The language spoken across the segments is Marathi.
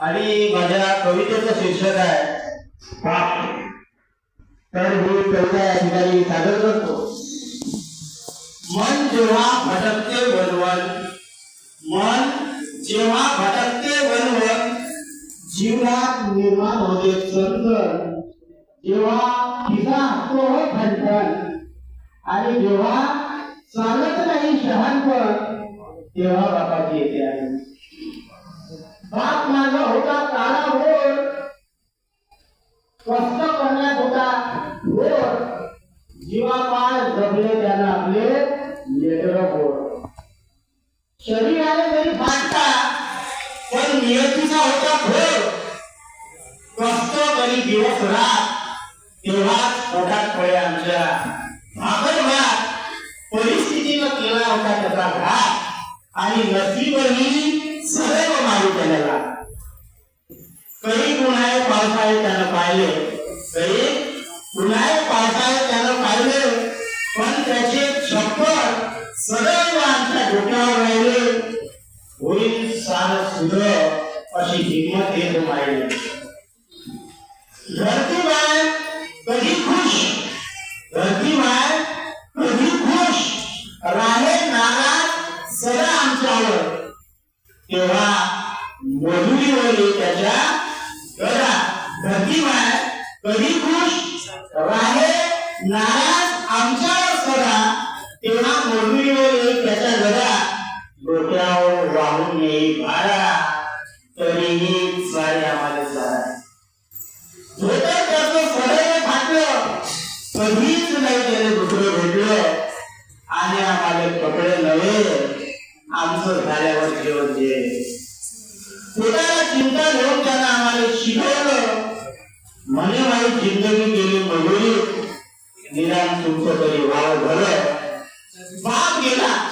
आणि माझ्या कवितेचं शीर्षक आहे पाप. तर मी कविता या ठिकाणी सादर करतो. मन जेव्हा भटकते वनवन मन जेव्हा भटकते वनवन जीवनात निर्माण होते चंदन जेव्हा तिचा असतो हो खंडन आणि जेव्हा चालत नाही शहाणपण तेव्हा बापाची येते आहे बाप माझा होता काळा होर कष्ट करण्यात होता भोर जीवापाय जगले त्याला आपले लेकर होर. शरीराने तरी फाटता पण नियतीचा होता घोर. कष्ट करी दिवस रात तेव्हाच पोटात पळे आमच्या भाकर भात परिस्थितीनं केला होता त्याचा घात. आणि नसीबही सदैव मारू केलेला. काही उन्हाळे पावसाळे त्यानं पाहिले. काही उन्हाळे पावसाळे त्यानं पाहिले. पण त्याचे छप्पर सदैव आमच्या डोक्यावर राहिले. होईल सार सुध अशी हिंमत येत पाहिजे धरती तेव्हा मजुरीवरील त्याच्या गदा धरतीमाय कधी खुश राहे नाराज आमच्यावर सदा तेव्हा मजुरीवरील त्याच्या गदा डोक्यावर वाहून येई भारा. तरीही सारे आम्हाला जाणार धोतर त्याचं सदैव फाटलं कधीच नाही त्याने दुसरं भेटलं. आणि आम्हाला कपडे नव्हे आमचं झाल्यावर जेवण जे म्हणजे. पोटाला चिंता घेऊन त्यानं आम्हाला शिकवलं. म्हणे माझी जिंदगी गेली मजुरी निदान तुमचं तरी वाव झालं. बाप गेला.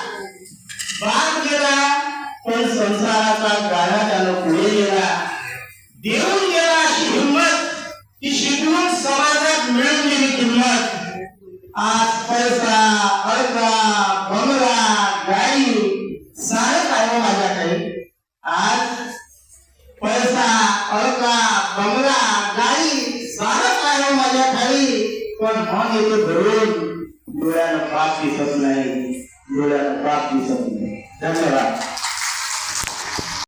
बाप गेला पण संसाराचा गाडा त्याला पुढे गेला. देऊन गेला अशी हिंमत ती शिकवून समाजात मिळून गेली किंमत. आज पैसा अर्धा बंगला गाडी सारं काय माझ्याकडे. आज पैसा अडका बंगला गाडी सारं काय माझ्या खाली पण मन येते भरून डोळ्याला पाप दिसत नाही.